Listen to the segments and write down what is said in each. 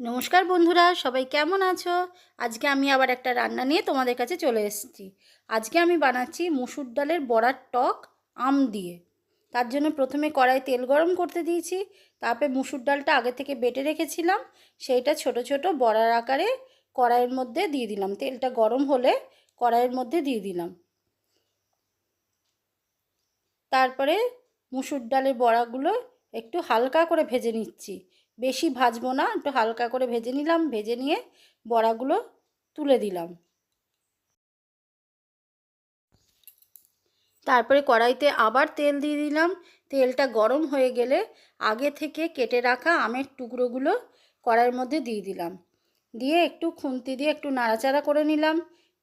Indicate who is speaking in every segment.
Speaker 1: নমস্কার বন্ধুরা, সবাই কেমন আছো? আজকে আমি আবার একটা রান্না নিয়ে তোমাদের কাছে চলে এসেছি। আজকে আমি বানাচ্ছি মুসুর ডালের বড়ার টক আম দিয়ে। তার জন্য প্রথমে কড়াই তেল গরম করতে দিয়েছি, তারপরে মুসুর ডালটা আগে থেকে বেটে রেখেছিলাম, সেইটা ছোট ছোট বড়ার আকারে কড়াইয়ের মধ্যে দিয়ে দিলাম। তেলটা গরম হলে কড়াইয়ের মধ্যে দিয়ে দিলাম। তারপরে মুসুর ডালের বড়াগুলো একটু হালকা করে ভেজে নিচ্ছি। বেশি ভাজবো না, একটু হালকা করে ভেজে নিলাম, ভেজে নিয়ে বড়াগুলো তুলে দিলাম। তারপরে কড়াইতে আবার তেল দিয়ে দিলাম। তেলটা গরম হয়ে গেলে আগে থেকে কেটে রাখা আমের টুকরোগুলো কড়াইয়ের মধ্যে দিয়ে দিলাম। দিয়ে একটু খুন্তি দিয়ে একটু নাড়াচাড়া করে নিলাম।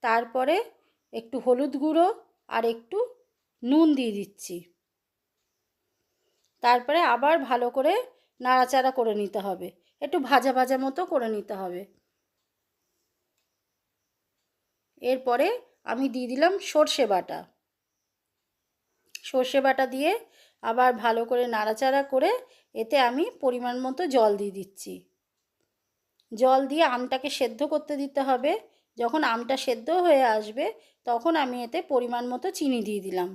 Speaker 1: তারপরে একটু হলুদ গুঁড়ো আর একটু নুন দিয়ে দিচ্ছি। তারপরে আবার ভালো করে নাড়াচাড়া করে নিতে হবে। একটু ভাজা ভাজা মতো করে নিতে হবে। এরপরে আমি দিয়ে দিলাম সর্ষে বাটা। সর্ষে বাটা দিয়ে আবার ভালো করে নাড়াচাড়া করে এতে আমি পরিমাণ মতো জল দিয়ে দিচ্ছি। জল দিয়ে আমটাকে সেদ্ধ করতে দিতে হবে। যখন আমটা সেদ্ধ হয়ে আসবে তখন আমি এতে পরিমাণ মতো চিনি দিয়ে দিলাম।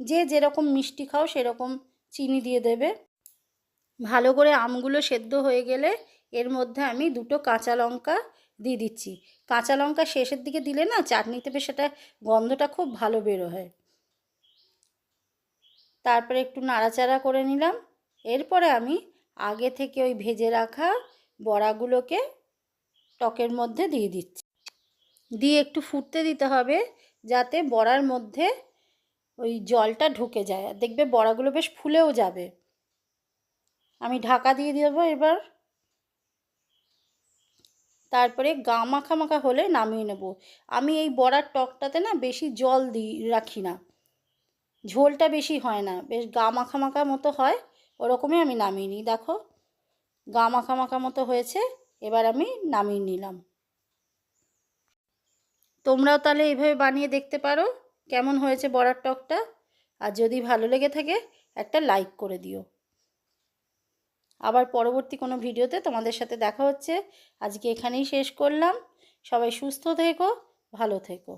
Speaker 1: যে যেরকম মিষ্টি খাও সেরকম চিনি দিয়ে দেবে। ভালো করে আমগুলো সেদ্ধ হয়ে গেলে এর মধ্যে আমি দুটো কাঁচা লঙ্কা দিয়ে দিচ্ছি। কাঁচা লঙ্কা শেষের দিকে দিলে না চাটনিতে বেশ সেটা গন্ধটা খুব ভালো বেরো হয় তারপরে একটু নাড়াচাড়া করে নিলাম। এরপরে আমি আগে থেকে ওই ভেজে রাখা বড়াগুলোকে টকের মধ্যে দিয়ে দিচ্ছি। দিয়ে একটু ফুটতে দিতে হবে যাতে বড়ার মধ্যে ওই জলটা ঢুকে যায়। দেখবে বড়াগুলো বেশ ফুলেও যাবে। আমি ঢাকা দিয়ে দেবো এবার। তারপরে গা মাখা মাখা হলে নামিয়ে নেব। আমি এই বড়ার টকটাতে না বেশি জল দিই, রাখি না। ঝোলটা বেশি হয় না, বেশ গা মাখা মাখা মতো হয়, ওরকমই আমি নামিয়ে নিই। দেখো, গা মাখা মাখা মতো হয়েছে, এবার আমি নামিয়ে নিলাম। তোমরাও তাহলে এইভাবে বানিয়ে দেখতে পারো কেমন হয়েছে বড়ার টকটা। আর যদি ভালো লেগে থাকে, একটা লাইক করে দিও। আবার পরবর্তী কোনো ভিডিওতে তোমাদের সাথে দেখা হচ্ছে। আজকে এখানেই শেষ করলাম। সবাই সুস্থ থেকো, ভালো থেকো।